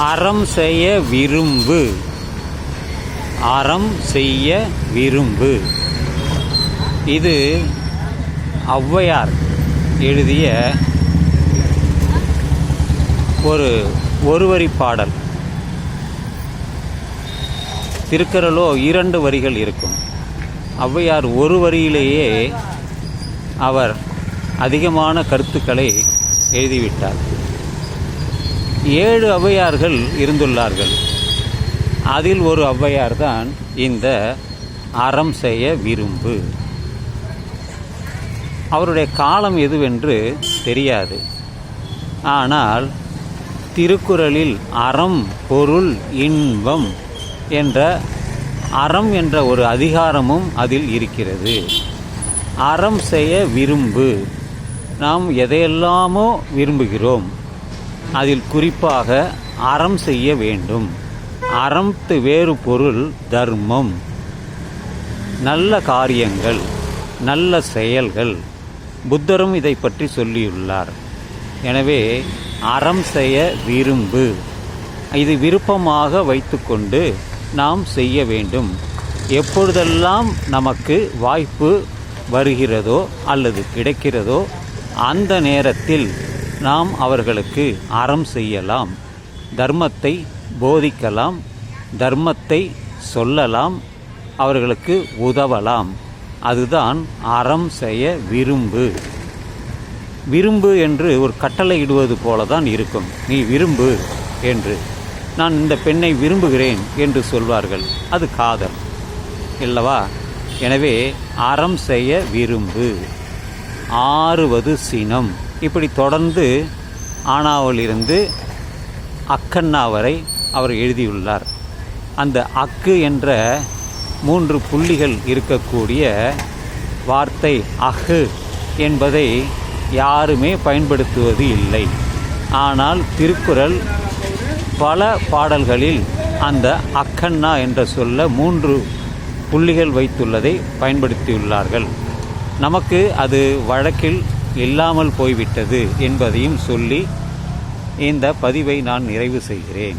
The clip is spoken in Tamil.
அறம் செய்ய விரும்பு. அறம் செய்ய விரும்பு. இது ஔவையார் எழுதிய ஒரு ஒருவரி பாடல். திருக்குறளோ இரண்டு வரிகள் இருக்கும். ஔவையார் ஒரு வரியிலேயே அவர் அதிகமான கருத்துக்களை எழுதிவிட்டார். ஏழு ஔவையார்கள் இருந்துள்ளார்கள். அதில் ஒரு ஔவையார் தான் இந்த அறம் செய்ய விரும்பு. அவருடைய காலம் எதுவென்று தெரியாது. ஆனால் திருக்குறளில் அறம் பொருள் இன்பம் என்ற அறம் என்ற ஒரு அதிகாரமும் அதில் இருக்கிறது. அறம் செய்ய விரும்பு. நாம் எதையெல்லாமோ விரும்புகிறோம். அதில் குறிப்பாக அறம் செய்ய வேண்டும். அறம்த்து வேறு பொருள் தர்மம். நல்ல காரியங்கள் நல்ல செயல்கள். புத்தரும் இதை பற்றி சொல்லியுள்ளார். எனவே அறம் செய்ய விரும்பு. இது விருப்பமாக வைத்துக்கொண்டு நாம் செய்ய வேண்டும். எப்பொழுதெல்லாம் நமக்கு வாய்ப்பு வருகிறதோ அல்லது கிடைக்கிறதோ அந்த நேரத்தில் நாம் அவர்களுக்கு அறம் செய்யலாம் தர்மத்தை போதிக்கலாம் தர்மத்தை சொல்லலாம் அவர்களுக்கு உதவலாம். அதுதான் அறம் செய்ய விரும்பு. விரும்பு என்று ஒரு கட்டளை இடுவது போல தான் இருக்கும். நீ விரும்பு என்று. நான் இந்த பெண்ணை விரும்புகிறேன் என்று சொல்வார்கள். அது காதல். இல்லவா? எனவே அறம் செய்ய விரும்பு. ஆறுவது சினம். இப்படி தொடர்ந்து ஆனாவிலிருந்து அக்கண்ணா வரை அவர் எழுதியுள்ளார். அந்த அக்கு என்ற மூன்று புள்ளிகள் இருக்கக்கூடிய வார்த்தை அஹு என்பதை யாருமே பயன்படுத்துவது இல்லை. ஆனால் திருக்குறள் பல பாடல்களில் அந்த அக்கண்ணா என்ற சொல்ல மூன்று புள்ளிகள் வைத்துள்ளதை பயன்படுத்தியுள்ளார்கள். நமக்கு அது வழக்கில் இல்லாமல் போய்விட்டது என்பதையும் சொல்லி இந்த பதிவை நான் நிறைவு செய்கிறேன்.